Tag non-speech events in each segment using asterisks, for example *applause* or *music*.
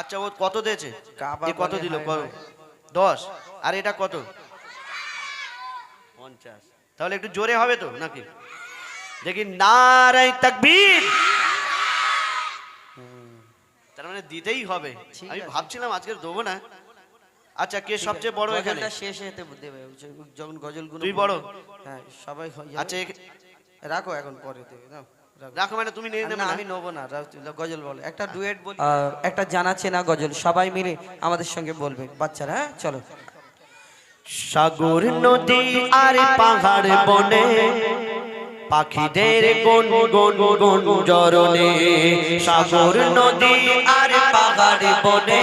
আচ্ছা ও কত দিয়েছে? কত দিল? দশ। আর এটা কত? পঞ্চাশ। তাহলে একটু জোরে হবে তো নাকি? দেখি নারাই তাকবীর। তার মানে দিতেই হবে। ঠিক আমি ভাবছিলাম আজকে দেবো না। আচ্ছা কে সবচেয়ে বড় এখানে? শেষ হতে দেবে। যখন গজলগুলো তুই বড়? হ্যাঁ সবাই আচ্ছা রাখো এখন পরে দেবে নাও, রাখো। মানে তুমি নিয়ে নেবে আমি নেব না গজল বলো। একটা ডুয়েট বল। একটা জানা চেনা গজল সবাই মিলে আমাদের সঙ্গে বলবে। বাচ্চারা হ্যাঁ চলো। সাগর নদী আর পাহাড় বনে পাখিদের গুন গুন গুন জরনে সাগর নদী আর পাহাড় বনে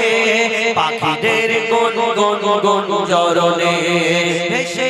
পাখিদের গুন গুন গুন জরনে ভেসে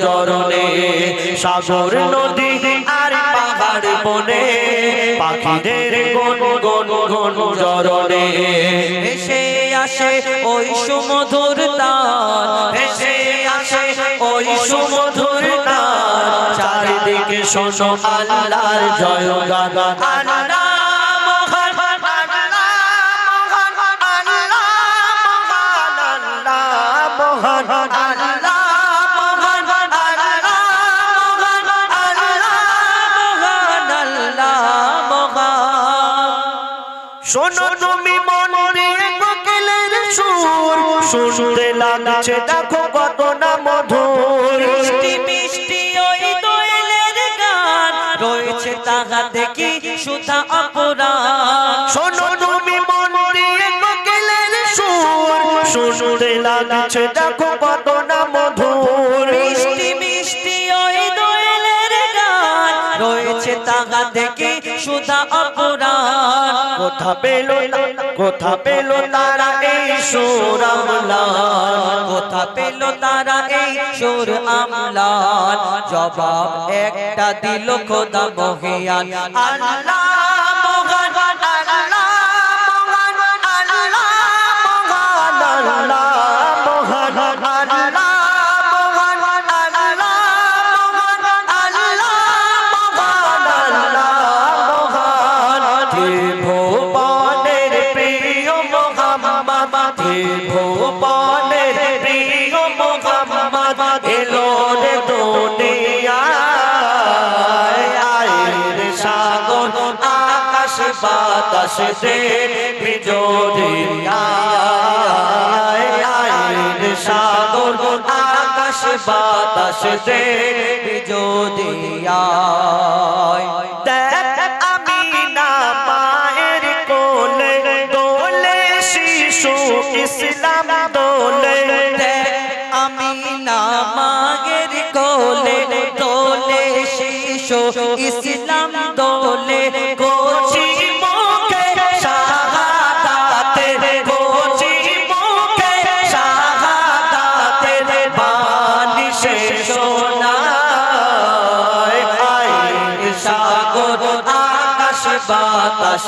জরনে সাগর নদী আর পাহাড় বনে, পাখিদের গুন গুন জরনে ভেসে আসে ওই সুমধুর তান ভেসে আসে ওই সুমধুর চারিদিকে শোনো আল্লাহর জয় গান শোনো তুমি মন কোকিলের সুর। শুনতে লাগছে দেখো কত না মধুর। মিষ্টি মিষ্টি ওই দোয়েলের গান। রয়েছে তাহা দেখি সুধা অপরাণ শোনো তুমি মন কোকিলের সুর। শুনতে লাগছে দেখো কত না মধুর। মিষ্টি মিষ্টি ওই দোয়েলের গান। রয়েছে তাহা দেখি সুধা অপরা কোথা পেল কোথা পেল তারা এই সুর আমলান? কোথা পেল তারা এই সুর আমলান? জবাব একটা দিল খোদা মহিয়ান। আল্লাহ বাতাস দে সাগর আকাশ বাতাস দে ইসলাম দোলে। দোলে। বাতাস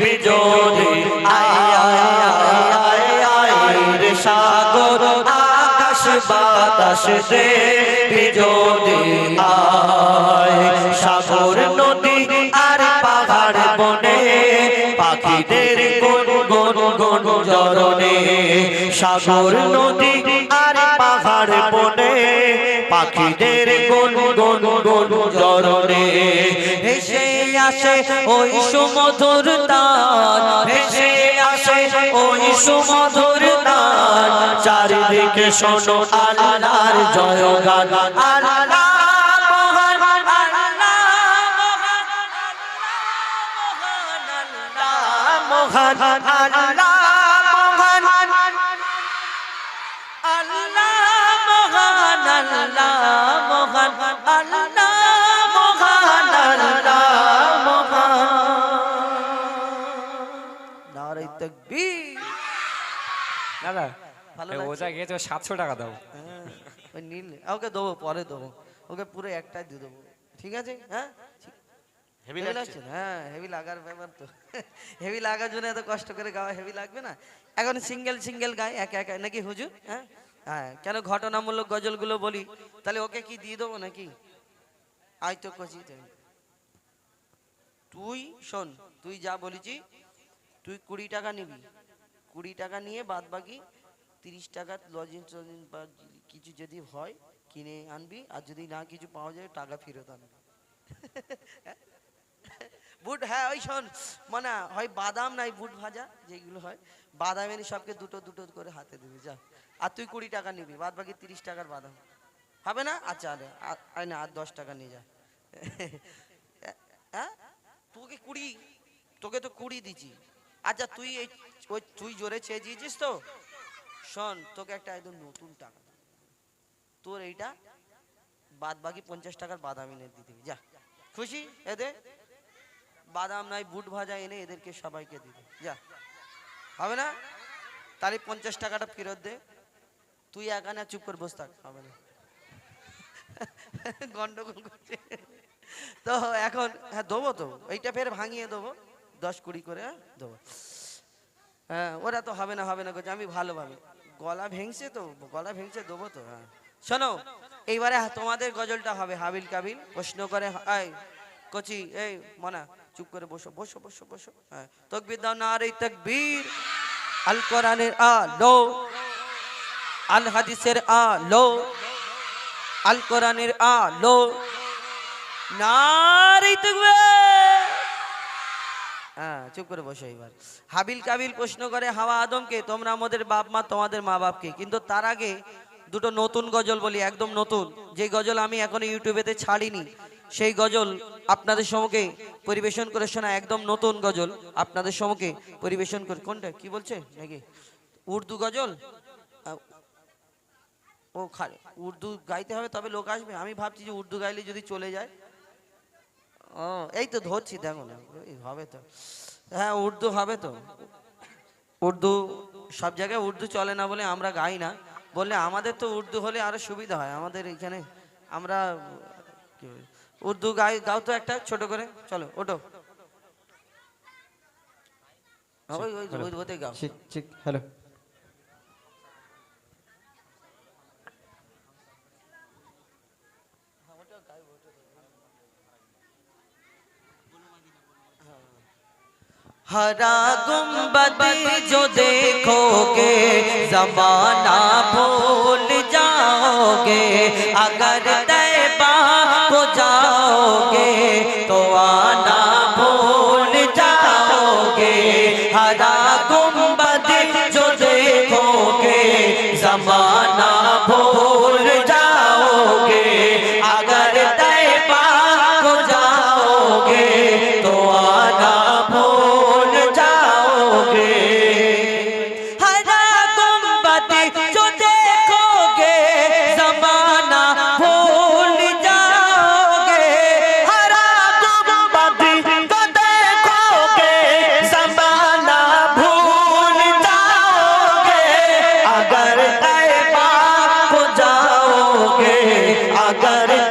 বিজোরি আয় আয় আয় রে সাগর আকাশ বাতাসে বিজোরি আয় গুন জরনে সাগর নদী আর পাহাড় বনে পাখিদের জরনে ভেসে আসে ওই সুমধুর তান, ভেসে আসে ওই সুমধুর চারিদিকে শোনো আল্লাহর জয় গান আল্লাহ মহান আল্লাহ মহান আল্লাহ মহান আল্লাহ মহান। আল্লাহ মহান আল্লাহ মহান তাকবীর দাদা ভালো এ লাগছে? ওজা গিয়েছে সাতশো টাকা দাও। হ্যাঁ, নীল ওকে দেবো পরে দেবো। ওকে পুরো একটাই দিয়ে দেবো। ঠিক আছে হ্যাঁ? হেভি লাগছে? হ্যাঁ হেভি লাগার ব্যাপার তো। হেভি লাগার জন্য এত কষ্ট করে গাওয়া হেভি লাগবে না? এখন সিঙ্গেল সিঙ্গেল গায় একা একা নাকি হুজুর? হ্যাঁ? হ্যাঁ কেন ঘটনামূলক গজলগুলো বলি? তাহলে ওকে কি দিয়ে দেবো নাকি? আই তো কচি তুই। শোন তুই যা বলেছি তুই কুড়ি টাকা নিবি। কুড়ি টাকা নিয়ে বাদ বাকি তিরিশ টাকা লজিং টজিং বা কিছু যদি হয় কিনে আনবি আর যদি না কিছু পাওয়া যায় টাকা ফেরত আনবি। *laughs* বুট হ্যাঁ ওই শোন মানে হয় বাদাম নাই বুট ভাজা, যেগুলো হয়, বাদাম এনে সবকে দুটো দুটো করে হাতে দিবি, যা। আর তুই কুড়ি টাকা নিবি বাদ বাকি তিরিশ টাকার বাদাম। হবে না? আচ্ছা আরে আর- না, আর দশ টাকা নিয়ে যা। *laughs* হ্যাঁ? তোকে কুড়ি, তোকে তো কুড়ি দিচ্ছি। আচ্ছা তুই এই, ওই, তুই জোরে চেয়ে দিয়েছিস তো? শোন, তোকে একটা একদম নতুন টাকা তোর এইটা বাদ বাকি পঞ্চাশ টাকার বাদাম এনে দিবি, যা। খুশি? এদের বাদাম নাই বুট ভাজা এনে এদেরকে সবাইকে দিবি। যা। হবে না? তাহলে পঞ্চাশ টাকাটা ফেরত দে। তুই একানে চুপ করে বসে থাক হবে না। গন্ডগোল করছে। তো এখন হ্যাঁ দেবো তো। এইটা ফের ভাঙিয়ে দেবো দশ কুড়ি করে হ্যাঁ, দেবো হ্যাঁ ওরা তো হবে না হবে না করছে। আমি ভালোভাবে গলা ভেঙছে তো গলা ভেঙছে দেবো তো হ্যাঁ। শোনো এইবারে তোমাদের গজলটা হবে হাবিল কাবিল। প্রশ্ন করে কচি এই মনা। চুপ করে বসো বসো বসো বসো। হ্যাঁ তকবির দাও না রে তকবীর। আল কোরআনের আলো, আল হাদিসের আলো, আল কোরআনের আলো। নারী হ্যাঁ চুপ করে বসো এবার। হাবিল কাবিল প্রশ্ন করে, হাওয়া আদমকে তোমরা আমাদের বাপ মা, তোমাদের মা বাপকে কিন্তু তার আগে দুটো নতুন গজল বলি, একদম নতুন। যে গজল আমি এখনও ইউটিউবেতে ছাড়িনি। সেই গজল আপনাদের সম্মুখে পরিবেশন করে শোনা একদম নতুন গজল। আপনাদের সম্মুখে পরিবেশন করে কোনটা? কি বলছে? নাকি? উর্দু গজল? ও উর্দু গাইতে হবে, তবে লোক আসবে। আমি ভাবছি যে উর্দু গাইলে যদি চলে যায়। ও, এই তো ধরছি, দেখো না। হবে তো। হ্যাঁ উর্দু হবে তো। উর্দু সব জায়গায় উর্দু চলে না বলে আমরা গাই না। বললে আমাদের তো উর্দু হলে আরও সুবিধা হয়। আমাদের এখানে আমরা উর্দু গাই গাও তো একটা ছোট করে চলো ওটো ওই ওই ওই ওতে গাও ঠিক ঠিক হ্যালো हरा गुम्बद जो देखोगे जमाना भूल जाओगे अगर तैबा को जाओगे तो आना जाओगे अगर